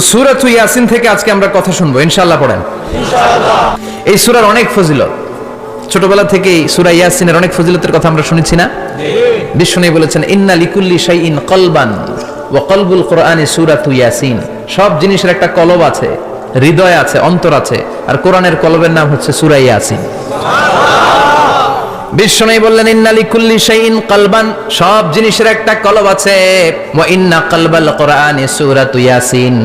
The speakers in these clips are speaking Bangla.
সুরাত ইয়াসিন থেকে আজকে আমরা কথা শুনব ইনশাল্লাহ পড়েন। এই সুরার অনেক ফজিলত। ছোটবেলা থেকেই সুরা ইয়াসিনের অনেক ফজিলতের কথা আমরা শুনেছি না? বিষ্ণু বলেছেন ইন্না লিকুল্লি শাইইন কলবান ওয়া কলবুল কোরআনে সুরাতু ইয়াসিন। সব জিনিসের একটা কলব আছে হৃদয় আছে অন্তর আছে আর কোরআনের কলবের নাম হচ্ছে সুরা ইয়াসিন। বিষ্ণু বললেন ইন্নালি কুল্লি কলবান। সব জিনিসের একটা কলব আছে ওয়া ইন্না কলবাল কোরআনে সূরাতু ইয়াসিন।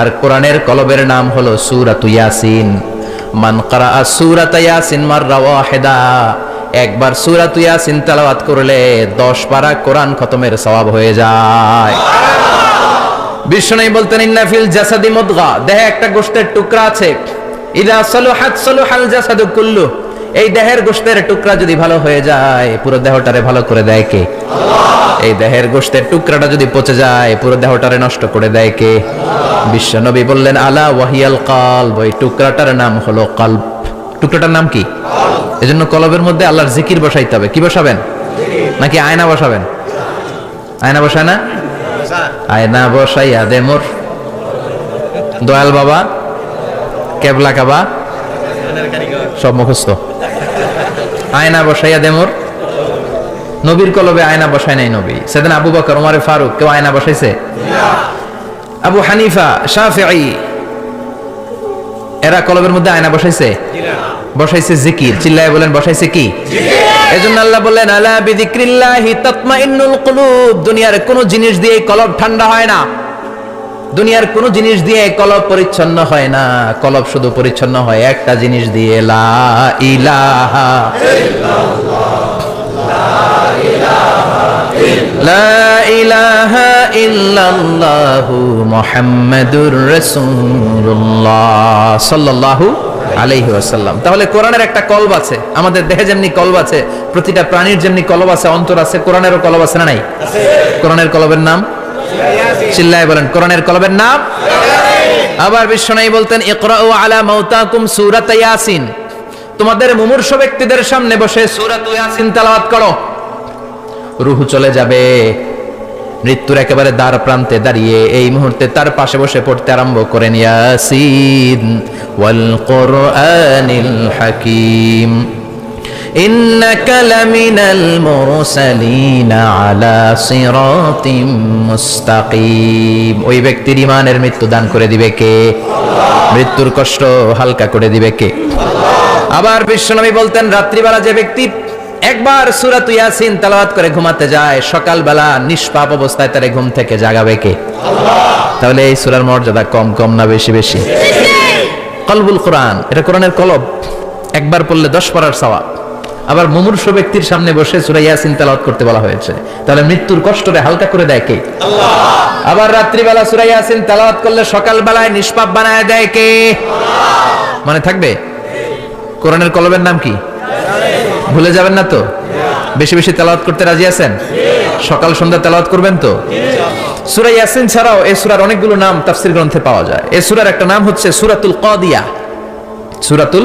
আর কোরআনের কলবের নাম হলো সূরাতু ইয়াসিন। মান ক্রাআ সূরাতা ইয়াসিন মাররা ওয়াহিদা, একবার সূরাতু ইয়াসিন তেলাওয়াত করলে 10 পারা কোরআন খতমের সওয়াব হয়ে যায়। বিষ্ণু বলতেন, ইন্না ফিল জাসাদি মুদগা। দেহে একটা গোশতের টুকরা আছে। ইদা সালুহাত সালুহাল জাসাদু কুল্লু এই দেহের গোশতের টুকরা যদি ভালো হয়ে যায়, পুরো দেহটারে ভালো করে দেয় কে? এই দেহের গোশতের টুকরাটা যদি পচে যায়, পুরো দেহটারে নষ্ট করে দেয় কে? বিশ্ব নবী বললেন, আলা ওয়াহিয়াল কালব, ওই টুকরাটার নাম হলো কাল্ব। টুকরাটার নাম কি? এজন্য কলবের মধ্যে আল্লাহর জিকির বসাইতে হবে। কি বসাবেন? নাকি আয়না বসাবেন? আয়না বসায় না? আয়না বসাইয়া দে মোর। দয়াল বাবা, কেবলা কাবা, সব মুখস্থ। আয়না বসাইয়া দে নবীর কলবে আয়না বসায় নাই নবী। সেদিন আবু বকর ওমরে ফারুক, কেউ আয়না বসাইছে? আবু হানিফা, শাফিঈ, এরা কলবের মধ্যে আয়না বসাইছে? বসাইছে জিকির। চিল্লায় বলেন, বসাইছে কি? এজন্য আল্লাহ বললেন, আলা বিযিক্রিল্লাহি তাতমাইন্নুল কুলুব। দুনিয়ার কোন জিনিস দিয়ে কলব ঠান্ডা হয় না। দুনিয়ার কোন জিনিস দিয়ে কলব পরিচ্ছন্ন হয় না। কলব শুধু পরিচ্ছন্ন হয় একটা জিনিস দিয়ে। লা ইলাহা সাল্লাল্লাহু তাহলে কোরআনের একটা কলব আছে। আমাদের দেহে যেমনি কলব আছে, প্রতিটা প্রাণীর যেমনি কলব আছে, অন্তর আছে, কোরআনেরও কলব আছে না নাই? কোরআনের কলবের নাম চিল্লায় বলেন, কোরআনের কলবের নাম? আবার বিশ্বনাই বলতেন, ইকরাউ আলা মাউতাকুম সূরাত ইয়াসিন। তোমাদের মুমূর্ষ ব্যক্তিদের সামনে বসে সূরাত ইয়াসিন তেলাওয়াত করো। রুহ চলে যাবে। মৃত্যুর একেবারে দ্বার প্রান্তে দাঁড়িয়ে এই মুহূর্তে তার পাশে বসে পড়তে আরম্ভ করেন ইয়াসিন। ওয়াল কোরআনিল হাকিম। إنك لمن المرسلين على صراط مستقيم ওই ব্যক্তির ইমানের মৃত্যু দান করে দিবে কে মৃত্যুর কষ্ট হালকা করে দিবে কে আবার বিশ্বনবী বলতেন রাত্রিবেলা যে ব্যক্তি একবার সূরাত ইয়াসিন তেলাওয়াত করে ঘুমাতে যায় সকালবেলা নিষ্পাপ অবস্থায় তারে ঘুম থেকে জাগাবে কে তাহলে এই সূরার মর্যাদা কম কম না বেশি বেশি কলবুল কোরআন এটা কোরআনের কলব একবার পড়লে দশ পড়ার সওয়াব আবার মুমূর্ষ ব্যক্তির সামনে বসে সূরা ইয়াসিন তেলাওয়াত করতে বলা হয়েছে। তাহলে মৃত্যুর কষ্টরে হালকা করে দেয় কে? আবার রাত্রিবেলা সূরা ইয়াসিন তেলাওয়াত করলে সকালবেলায় নিষ্পাপ বানায় দেয় কে? মানে থাকবে? কোরআনের কলবের নাম কি? ভুলে যাবেন না তো? বেশি বেশি তেলাওয়াত করতে রাজি আছেন? সকাল সন্ধ্যা তেলাওয়াত করবেন তো? সূরা ইয়াসিন ছাড়াও এই সুরার অনেকগুলো নাম তাফসীর গ্রন্থে পাওয়া যায়। এই সুরার একটা নাম হচ্ছে সূরাতুল কাদিয়া। সূরাতুল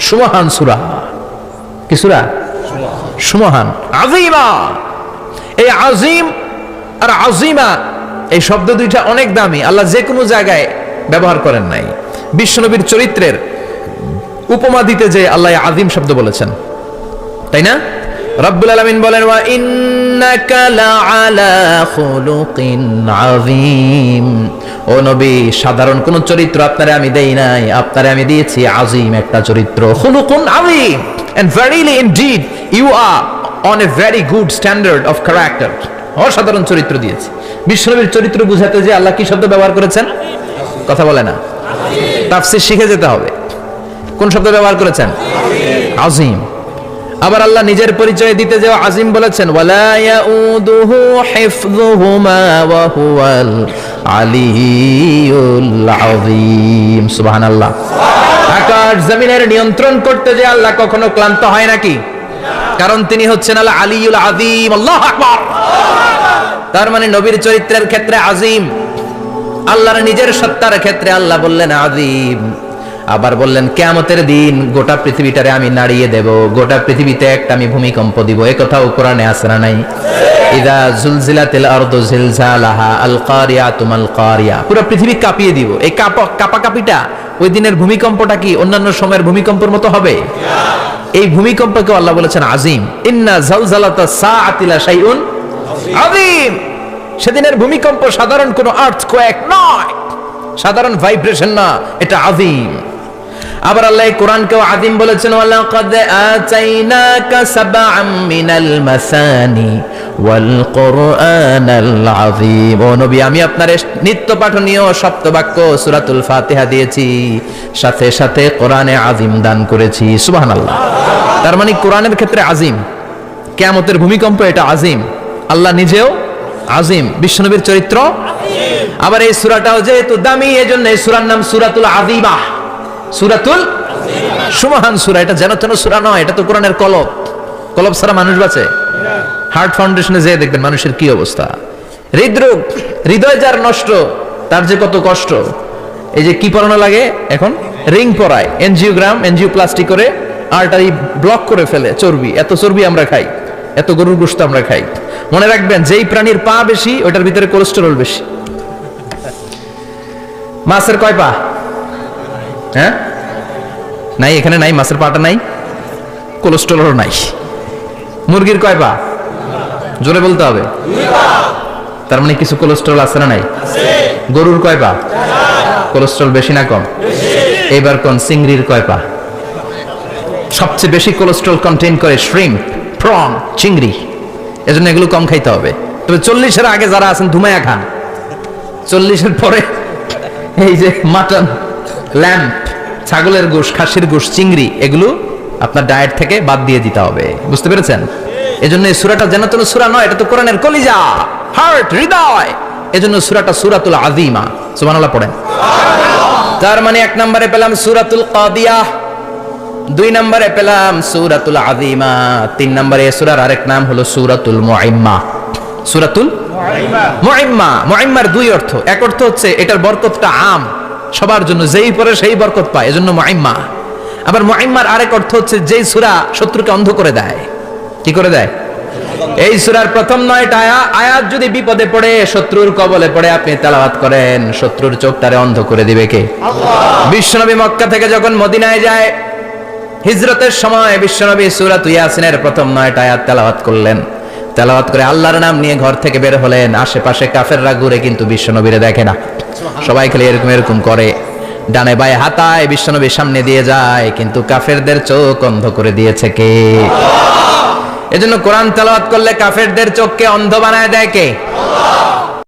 সুমহান সুরা। কি সূরা? সুমহান। আজিমা। এই আজিম আর আজিমা এই শব্দ দুইটা অনেক দামি। আল্লাহ যে কোনো জায়গায় ব্যবহার করেন নাই। বিশ্বনবীর চরিত্রের উপমা দিতে যে আল্লাহ আজিম শব্দ বলেছেন। তাই না? রব্বুল আলামিন বলেন ওয়া ইন্নাকা লাআলা খুলুকিন আযীম। ও নবী, সাধারণ কোন চরিত্র আপনারে আমি দেই নাই, আপনারে আমি দিয়েছি আজিম একটা চরিত্র। খুলুকুন Azim and verily indeed you are on a very good standard of character অসাধারণ চরিত্র দিয়েছি। বিশ্বনবীর চরিত্র বুঝাতে যে আল্লাহ কি শব্দ ব্যবহার করেছেন? কথা বলে না। তাফসির শিখে যেতে হবে। কোন শব্দ ব্যবহার করেছেন? আজিম। আবার আল্লাহ নিজের পরিচয় দিতে যে আজিম বলেছেন, ওয়ালা ইয়াউদুহু হিফযুহুমা ওয়া হুয়াল আলিয়ুল আযীম, সুবহানাল্লাহ। আকাশ জমিনের নিয়ন্ত্রণ করতে যে আল্লাহ কখনো ক্লান্ত হয় নাকি? কারণ তিনি হচ্ছেন আল্লাহ আলিউল আজিম আল্লাহ তার মানে নবীর চরিত্রের ক্ষেত্রে আজিম আল্লাহর নিজের সত্তার ক্ষেত্রে আল্লাহ বললেন আদিম আবার বললেন, কেয়ামতের দিন গোটা পৃথিবীটারে আমি নাড়িয়ে দেব, গোটা পৃথিবীতে একটা আমি ভূমিকম্প দিব। এ কথাও কোরআনে না নাই? ইদা জুলজিলাতিল আরদু জিলজালাহা আল কারিয়াতুম আল কারিয়া পুরো পৃথিবী কাঁপিয়ে দিব। এই কাপা, কাপাকাপিটা ওই দিনের ভূমিকম্পটা কি অন্যান্য সময়ের ভূমিকম্পের মতো হবে? এই ভূমিকম্পকে আল্লাহ বলেছেন আজিম। ইন্না জালজালাতা সাআতিলা শাইউন আজিম সেদিনের ভূমিকম্প সাধারণ কোনো আর্থ আর্থকোয়েক নয়। সাধারণ ভাইব্রেশন না, এটা আযীম। আবার আল্লাহ কোরআনকেও আযীম বলেছেন, ওয়ালাকাদ আতাইনাকা সাবআম মিনাল মাসানি আযীম। নবী, আমি আপনার নিত্য পাঠনীয় সপ্তবাক্য সূরাতুল ফাতিহা দিয়েছি, সাথে সাথে কোরআনে আযীম দান করেছি। সুবহানাল্লাহ। তার মানে কোরআনের ক্ষেত্রে আযীম, কিয়ামতের ভূমিকম্প এটা আযীম, আল্লাহ নিজেও আজিম বিশ্বনবীর চরিত্র আবার এই সুরাটাও যেহেতু দামি এই জন্য এই সুরার নাম সুরাতুল আদিবা সুরাতুল সুমহান সুরা, এটা যেন তেন সুরা নয়, এটা তো কোরআনের কলব। কলব ছাড়া মানুষ বাঁচে। হার্ট ফাউন্ডেশনে যেয়ে দেখবেন মানুষের কি অবস্থা। হৃদরোগ, হৃদয় যার নষ্ট, তার যে কত কষ্ট। এই যে কি পরানো লাগে? এখন রিং পরায়, এনজিওগ্রাম এনজিও প্লাস্টিক করে আর্টারি ব্লক করে ফেলে, চর্বি। এত চর্বি আমরা খাই, এত গরুর গোস্ত আমরা খাই। মনে রাখবেন, যেই প্রাণীর পা বেশি, ওটার ভিতরে কোলেস্টেরল বেশি। মাছের কয় পা? হ্যাঁ? নাই, এখানে নাই, মাছের পাটা নাই, কোলেস্টেরলও নাই। মুরগির কয় পা? জোরে বলতে হবে। তার মানে কিছু কোলেস্ট্রল আছে না নাই? গরুর কয় পা? কোলেস্টেরল বেশি না কম? এবার কোন চিংড়ির কয় পা? সবচেয়ে বেশি কোলেস্ট্রল কন্টেইন করে শ্রিম প্রন চিংড়ি। এজন্য এগুলো কম খাইতে হবে। তবে চল্লিশের আগে যারা আছেন ধুমায়া খান। চল্লিশের পরে এই যে মাটন ল্যাম্প ছাগলের গোশ, খাসির গোশ, চিংড়ি, এগুলো আপনার ডায়েট থেকে বাদ দিয়ে দিতে হবে। বুঝতে পেরেছেন? এজন্য এই সুরাটা যেন তেন সুরা নয়, এটা তো কোরআনের কলিজা। হার্ট হৃদয়। এজন্য সুরাটা সুরাতুল আযীমা। সুবহানাল্লাহ পড়েন। তার মানে এক নম্বরে পেলাম সুরাতুল কাদিয়া, দুই নম্বরে পেলাম সুরাতুল আজিমা তিন নম্বরে এই সূরার আরেক নাম হলো সুরাতুল মুআইম্মা সুরাতুল মুআইম্মা মুআইম্মার দুই অর্থ। এক অর্থ হচ্ছে এটার বরকতটা আম। সবার জন্য যেই পড়ে সেই বরকত পায় এজন্য মুআইম্মা আবার মুআইম্মার আরেক অর্থ হচ্ছে যেই সূরা শত্রুকে অন্ধ করে দেয়। কি করে দেয়? এই সূরার প্রথম নয়টা আয়া- আয়াত যদি বিপদে পড়ে শত্রুর কবলে পড়ে আপনি তেলাওয়াত করেন শত্রুর চোখটারে অন্ধ করে দিবে কে? বিশ্বনবী মক্কা থেকে যখন মদিনায় যায় হিজরতের সময় বিশ্বনবী সুরাত ইয়াসিনের প্রথম নয়টা আয়াত তেলাওয়াত করলেন। তেলাওয়াত করে আল্লাহর নাম নিয়ে ঘর থেকে বের হলেন আশেপাশে কাফেররা ঘুরে কিন্তু বিশ্বনবীরে দেখে না। সবাই খালি এরকম এরকম করে। ডানে বায়ে হাতায় বিশ্বনবীর সামনে দিয়ে যায়, কিন্তু কাফেরদের চোখ অন্ধ করে দিয়েছে কে? এজন্য কোরআন তেলাওয়াত করলে কাফেরদের চোখকে অন্ধ বানায় দেয় কে?